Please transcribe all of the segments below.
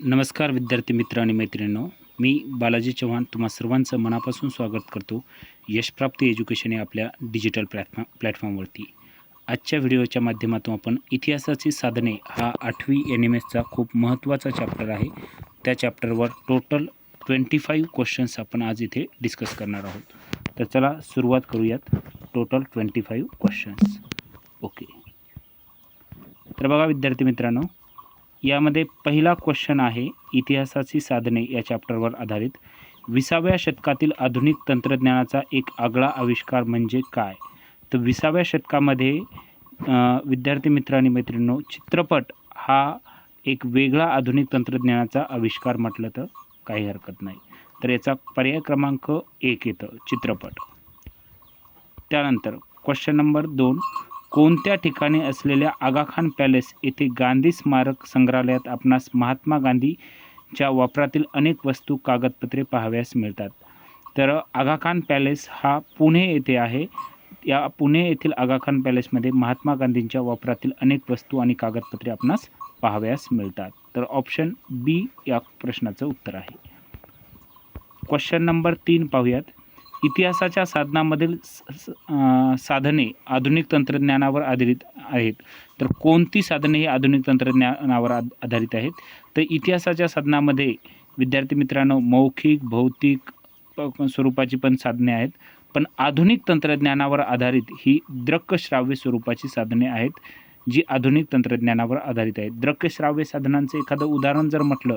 नमस्कार विद्यार्थी मित्र आणि मैत्रिणींनो. मी बालाजी चव्हाण तुम्हा सर्वांचं मनापासून स्वागत करतो. यशप्राप्ती एज्युकेशन या आपल्या डिजिटल प्लॅटफॉर्म प्लॅटफॉर्मवरती. आजच्या व्हिडिओच्या माध्यमातून आपण इतिहासाची साधने हा आठवी एन एम एसचा खूप महत्त्वाचा चॅप्टर आहे. त्या चॅप्टरवर टोटल ट्वेंटी फाईव्ह क्वेश्चन्स आपण आज इथे डिस्कस करणार आहोत. तर चला सुरुवात करूयात. Total twenty five questions okay तर बघा विद्यार्थी मित्रांनो यामध्ये पहिला क्वेश्चन आहे इतिहासाची साधने या चॅप्टरवर आधारित. विसाव्या शतकातील आधुनिक तंत्रज्ञानाचा एक आगळा आविष्कार म्हणजे काय? तर विसाव्या शतकामध्ये विद्यार्थी मित्र आणि मैत्रिणींनो चित्रपट हा एक वेगळा आधुनिक तंत्रज्ञानाचा आविष्कार म्हटलं तर काही हरकत नाही. तर याचा पर्याय क्रमांक एक येतं चित्रपट. त्यानंतर क्वेश्चन नंबर दोन. कोणत्या ठिकाणी असलेल्या आगाखान पॅलेस येथे गांधी स्मारक संग्रहालयात आपणास महात्मा गांधीच्या वापरातील अनेक वस्तू कागदपत्रे पाहाव्यास मिळतात? तर आगाखान पॅलेस हा पुणे येथे आहे. या पुणे येथील आगाखान पॅलेसमध्ये महात्मा गांधींच्या वापरातील अनेक वस्तू आणि कागदपत्रे आपणास पाहाव्यास मिळतात. तर ऑप्शन बी या प्रश्नाचं उत्तर आहे. क्वेश्चन नंबर तीन पाहूयात. इतिहासाच्या साधनामधील स- स- साधने आधुनिक तंत्रज्ञानावर आधारित आहेत. तर कोणती साधने ही आधुनिक तंत्रज्ञानावर आधारित आहेत? तर इतिहासाच्या साधनामध्ये विद्यार्थी मित्रांनो मौखिक भौतिक स्वरूपाची पण साधने आहेत. पण आधुनिक तंत्रज्ञानावर आधारित ही दृकश्राव्य स्वरूपाची साधने आहेत जी आधुनिक तंत्रज्ञानावर आधारित आहेत. दृकश्राव्य साधनांचं एखादं उदाहरण जर म्हटलं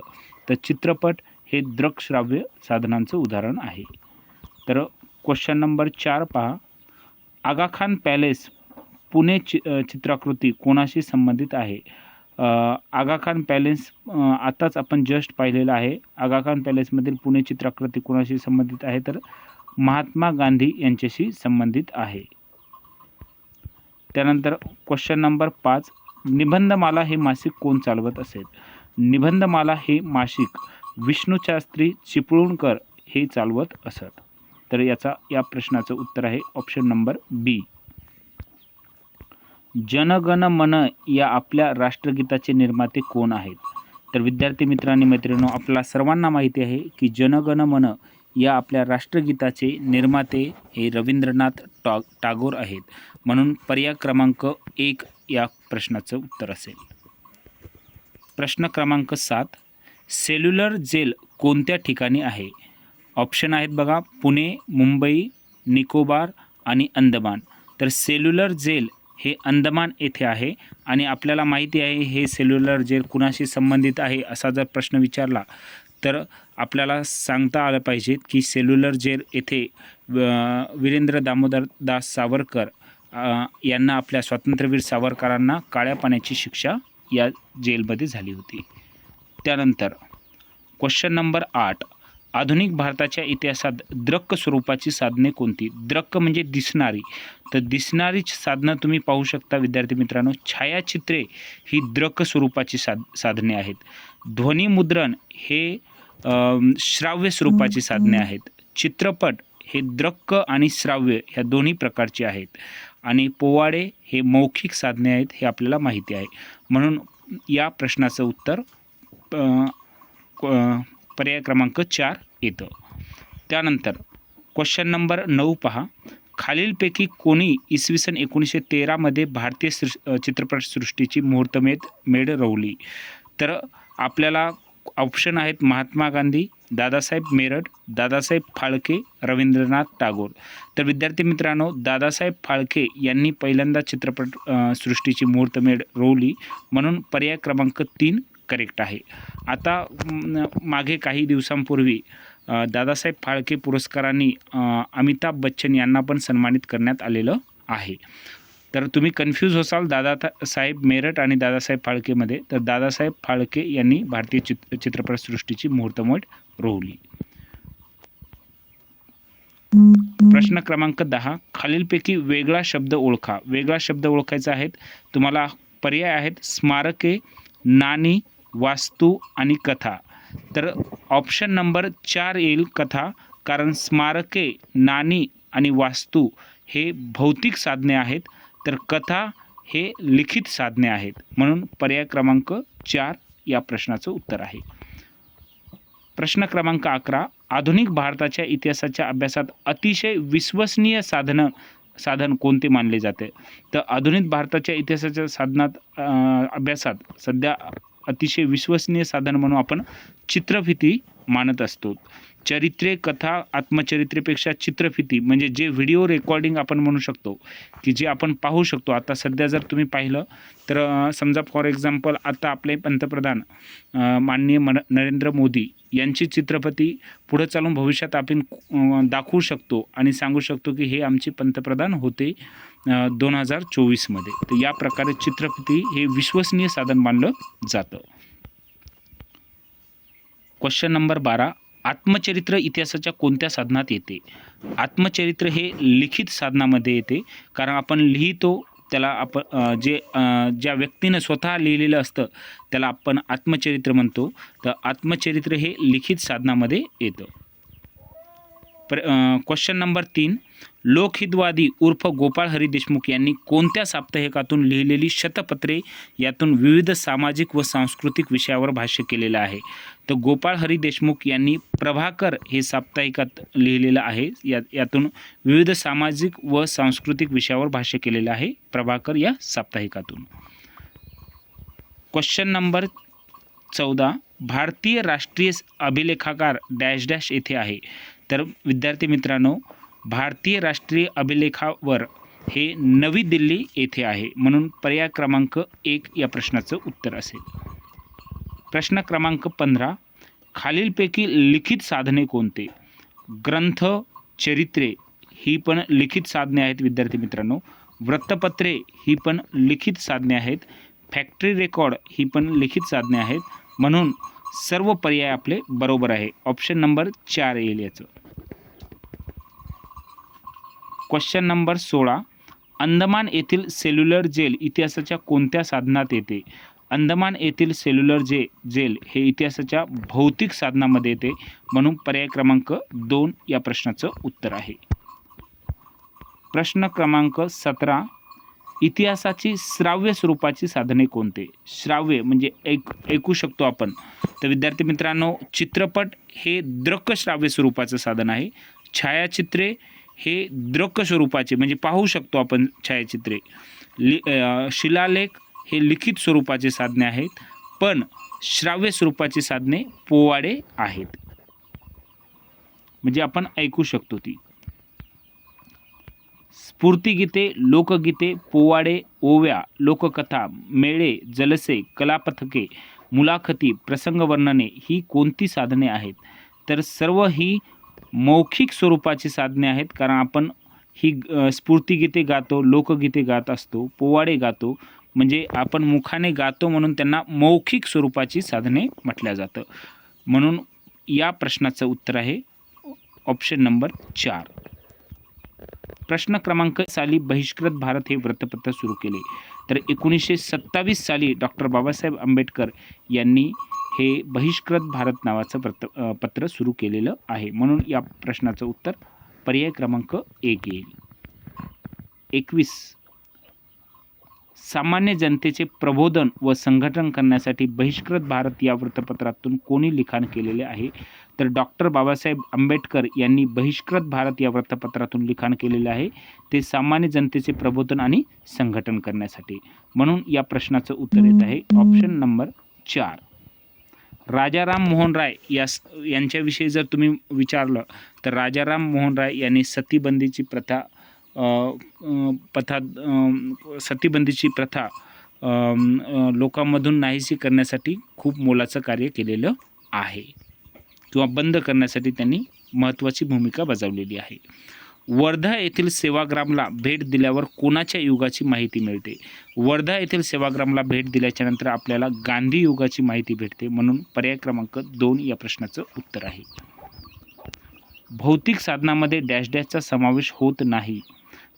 तर चित्रपट हे दृकश्राव्य साधनांचं उदाहरण आहे. तर क्वेश्चन नंबर चार पहा. आगाखान पॅलेस पुणे चि चित्राकृती कोणाशी संबंधित आहे? आगाखान पॅलेस आताच आपण जस्ट पाहिलेलं आहे. आगाखान पॅलेसमधील पुणे चित्राकृती कोणाशी संबंधित आहे? तर महात्मा गांधी यांच्याशी संबंधित आहे. त्यानंतर क्वेश्चन नंबर पाच निबंधमाला हे मासिक कोण चालवत असेल? निबंधमाला हे मासिक विष्णूशास्त्री चिपळूणकर हे चालवत असत. तर याचा या प्रश्नाचं उत्तर आहे ऑप्शन नंबर बी जनगण मन या आपल्या राष्ट्रगीताचे निर्माते कोण आहेत? तर विद्यार्थी मित्रांनी आणि मैत्रिणींनो आपल्या सर्वांना माहिती आहे की जनगण मन या आपल्या राष्ट्रगीताचे निर्माते हे रवींद्रनाथ टा टागोर आहेत. म्हणून पर्याय क्रमांक एक या प्रश्नाचं उत्तर असेल. प्रश्न क्रमांक सात सेल्युलर जेल कोणत्या ठिकाणी आहे? ऑप्शन आहेत बघा पुणे मुंबई निकोबार आणि अंदमान. तर सेल्युलर जेल हे अंदमान येथे आहे आणि आपल्याला माहिती आहे हे सेल्युलर जेल कुणाशी संबंधित आहे असा जर प्रश्न विचारला तर आपल्याला सांगता आलं पाहिजे की सेल्युलर जेल येथे व- वीरेंद्र दामोदर दास सावरकर यांना आपल्या स्वातंत्र्यवीर सावरकरांना काळ्या पाण्याची शिक्षा या जेलमध्ये झाली होती. त्यानंतर क्वेश्चन नंबर आठ. आधुनिक भारताच्या इतिहासात द्रक्क स्वरूपाची साधने कोणती? द्रक्क म्हणजे दिसणारी. तर दिसणारी साधनं तुम्ही पाहू शकता विद्यार्थी मित्रांनो. छायाचित्रे ही द्रक्क स्वरूपाची साध साधने आहेत. ध्वनिमुद्रण हे श्राव्य स्वरूपाची साधने आहेत. चित्रपट हे द्रक्क आणि श्राव्य ह्या दोन्ही प्रकारचे आहेत. आणि पोवाडे हे मौखिक साधने आहेत हे आपल्याला माहिती आहे. म्हणून या प्रश्नाचं उत्तर पर्याय क्रमांक चार येतं. त्यानंतर क्वेश्चन नंबर नऊ पहा. खालीलपैकी कोणी इसवी सन एकोणीसशे तेरामध्ये भारतीय सृ चित्रपटसृष्टीची मुहूर्तमेद मेढ रोवली तर आपल्याला ऑप्शन आहेत महात्मा गांधी दादासाहेब मेरठ दादासाहेब फाळके रवींद्रनाथ टागोर. तर विद्यार्थी मित्रांनो दादासाहेब फाळके यांनी पहिल्यांदा चित्रपट सृष्टीची मुहूर्तमेढ रोवली म्हणून पर्याय क्रमांक तीन करेक्ट आहे. आता मागे काही दिवसांपूर्वी दादासाहेब फाळके पुरस्कारांनी अमिताभ बच्चन यांना पण सन्मानित करण्यात आलेलं आहे. तर तुम्ही कन्फ्यूज होसाल दादा साहेब मेरठ आणि दादासाहेब फाळकेमध्ये तर दादासाहेब फाळके यांनी भारतीय चित चित्रपटसृष्टीची मुहूर्तमेढ रोवली. प्रश्न क्रमांक दहा. खालीलपैकी वेगळा शब्द ओळखा. वेगळा शब्द ओळखायचा आहेत. तुम्हाला पर्याय आहेत. स्मारके नाणी वास्तू आणि कथा. तर ऑप्शन नंबर चार येईल कथा कारण स्मारके नाणी आणि वास्तू हे भौतिक साधने आहेत तर कथा हे लिखित साधने आहेत. म्हणून पर्याय क्रमांक चार या प्रश्नाचं उत्तर आहे. प्रश्न क्रमांक अकरा आधुनिक भारताच्या इतिहासाच्या अभ्यासात अतिशय विश्वसनीय साधनं साधन कोणते मानले जाते? तर आधुनिक भारताच्या इतिहासाच्या साधनात अभ्यासात सध्या अतिशय विश्वसनीय साधन म्हणून आपण चित्रफिती मानत असतो. चरित्रे कथा आत्मचरित्रेपेक्षा चित्रफिती म्हणजे जे व्हिडिओ रेकॉर्डिंग आपण म्हणू शकतो की जे आपण पाहू शकतो. आता सध्या जर तुम्ही पाहिलं तर समजा फॉर एक्झाम्पल आता आपले पंतप्रधान माननीय मन नरेंद्र मोदी यांची चित्रपती पुढं चालून भविष्यात आपण दाखवू शकतो आणि सांगू शकतो की हे आमचे पंतप्रधान होते दोन हजार चोवीसमध्ये तर या प्रकारे चित्रपती हे विश्वसनीय साधन मानलं जातं. क्वेश्चन नंबर बारा. आत्मचरित्र इतिहासाच्या कोणत्या साधनात येते? आत्मचरित्र हे लिखित साधनामध्ये येते. कारण आपण लिहितो त्याला आपण जे ज्या व्यक्तीनं स्वतः लिहिलेलं असतं त्याला आपण आत्मचरित्र म्हणतो. तर आत्मचरित्र हे लिखित साधनामध्ये येतं. क्वेश्चन नंबर तीन. लोकहितवादी उर्फ गोपाळ हरी देशमुख यांनी कोणत्या साप्ताहिकातून लिहिलेली शतपत्रे यातून विविध सामाजिक व सांस्कृतिक विषयावर भाष्य केलेलं आहे? तर गोपाळ हरी देशमुख यांनी प्रभाकर हे साप्ताहिकात लिहिलेलं आहे. या यातून विविध सामाजिक व सांस्कृतिक विषयावर भाष्य केलेलं आहे प्रभाकर या साप्ताहिकातून. क्वेश्चन नंबर चौदा. भारतीय राष्ट्रीय अभिलेखागार डॅश डॅश येथे आहे. तर विद्यार्थी मित्रांनो भारतीय राष्ट्रीय अभिलेखावर हे नवी दिल्ली येथे आहे. म्हणून पर्याय क्रमांक एक या प्रश्नाचं उत्तर असेल. प्रश्न क्रमांक पंधरा खालीलपैकी लिखित साधने कोणते? ग्रंथ चरित्रे ही पण लिखित साधने आहेत विद्यार्थी मित्रांनो. वृत्तपत्रे ही पण लिखित साधने आहेत. फॅक्टरी रेकॉर्ड ही पण लिखित साधने आहेत. म्हणून सर्व पर्याय आपले बरोबर आहे. ऑप्शन नंबर चार येईल याचं. क्वेश्चन नंबर सोळा. अंदमान येथील सेल्युलर जेल इतिहासाच्या कोणत्या साधनात येते? अंदमान येथील सेल्युलर जे जेल हे इतिहासाच्या भौतिक साधनामध्ये येते. म्हणून पर्याय क्रमांक दोन या प्रश्नाचं उत्तर आहे. प्रश्न क्रमांक सतरा. इतिहासाची श्राव्य स्वरूपाची साधने कोणते? श्राव्य म्हणजे ऐक ऐकू शकतो आपण. तर विद्यार्थी मित्रांनो चित्रपट हे दृकश्राव्य स्वरूपाचं साधन आहे. छायाचित्रे हे द्रक स्वरूपाचे म्हणजे पाहू शकतो आपण छायाचित्रे. लि शिलालेख हे लिखित स्वरूपाचे साधने आहेत पण श्राव्य स्वरूपाची साधने पोवाडे आहेत. म्हणजे आपण ऐकू शकतो ती. स्फूर्तिगीते लोकगीते पोवाडे ओव्या लोककथा मेळे जलसे कलापथके मुलाखती प्रसंगवर्णने ही कोणती साधने आहेत? तर सर्व ही मौखिक स्वरूपाची साधने आहेत. कारण आपण ही स्फूर्तिगीते गातो लोकगीते गात असतो पोवाडे गातो. म्हणजे आपण मुखाने गातो म्हणून त्यांना मौखिक स्वरूपाची साधने म्हटल्या जातं. म्हणून या प्रश्नाचं उत्तर आहे ऑप्शन नंबर चार. प्रश्न क्रमांक साली बहिष्कृत भारत हे वृत्तपत्र सुरू केले. तर एकोणीसशे सत्तावीस साली डॉक्टर बाबासाहेब आंबेडकर यांनी हे बहिष्कृत भारत नावाचं वृत्त पत्र सुरू केलेलं आहे. म्हणून या प्रश्नाचं उत्तर पर्याय क्रमांक एक येईल. एकवीस. सामान्य जनतेचे प्रबोधन व संघटन करण्यासाठी बहिष्कृत भारत या वृत्तपत्रातून कोणी लिखाण केलेले आहे? तर डॉक्टर बाबासाहेब आंबेडकर यांनी बहिष्कृत भारत या वृत्तपत्रातून लिखाण केलेले आहे. ते सामान्य जनतेचे प्रबोधन आणि संघटन करण्यासाठी. म्हणून या प्रश्नाचं उत्तर येत आहे. ऑप्शन नंबर चार. राजाराम मोहन राय यास यांच्याविषयी जर तुम्ही विचारलं तर राजाराम मोहन राय यांनी सतीबंदीची प्रथा प्रथा सतीबंदीची प्रथा लोकांमधून नाहीशी करण्यासाठी खूप मोलाचं कार्य केलेलं आहे. किंवा बंद करण्यासाठी त्यांनी महत्त्वाची भूमिका बजावलेली आहे. वर्धा येथील सेवाग्रामला भेट दिल्यावर कोणाच्या युगाची माहिती मिळते? वर्धा येथील सेवाग्रामला भेट दिल्याच्या नंतर आपल्याला गांधी युगाची माहिती भेटते म्हणून पर्याय क्रमांक दोन या प्रश्नाचं उत्तर आहे. भौतिक साधनामध्ये डॅश डॅशचा समावेश होत नाही.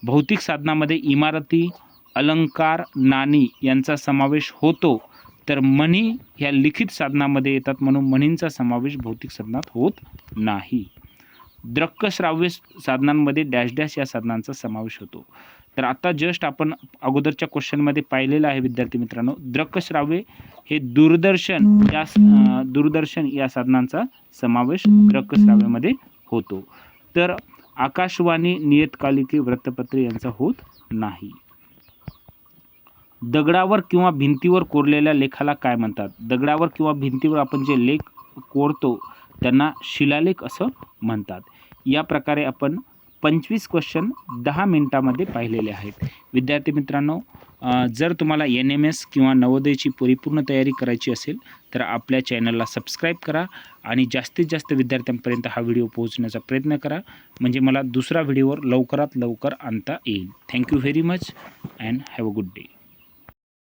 भौतिक साधनामध्ये इमारती अलंकार नाणी यांचा समावेश होतो तर मणी ह्या लिखित साधनामध्ये येतात म्हणून म्हणींचा समावेश भौतिक साधनात होत नाही. दृक्श्राव्य साधनांमध्ये डॅश डॅश या साधनांचा समावेश होतो. तर आता जस्ट आपण अगोदरच्या क्वेश्चनमध्ये पाहिलेलं आहे विद्यार्थी मित्रांनो. दृकश्राव्य हे दूरदर्शन या दूरदर्शन या साधनांचा समावेश दृकश्राव्यामध्ये होतो. तर आकाशवाणी नियतकालिके वृत्तपत्रे यांचा होत नाही. दगडावर किंवा भिंतीवर कोरलेल्या लेखाला काय म्हणतात? दगडावर किंवा भिंतीवर आपण जे लेख कोरतो त्यांना शिलालेख असं म्हणतात. या प्रकारे आपण पंचवीस क्वेश्चन दहा मिनिटामध्ये पाहिलेले आहेत. विद्यार्थी मित्रांनो जर तुम्हाला एन एम एस किंवा नवोदयची परिपूर्ण तयारी करायची असेल तर आपल्या चॅनलला सबस्क्राईब करा आणि जास्तीत जास्त विद्यार्थ्यांपर्यंत हा व्हिडिओ पोहोचण्याचा प्रयत्न करा. म्हणजे मला दुसरा व्हिडिओवर लवकरात लवकर आणता येईल. Thank you very much and have a good day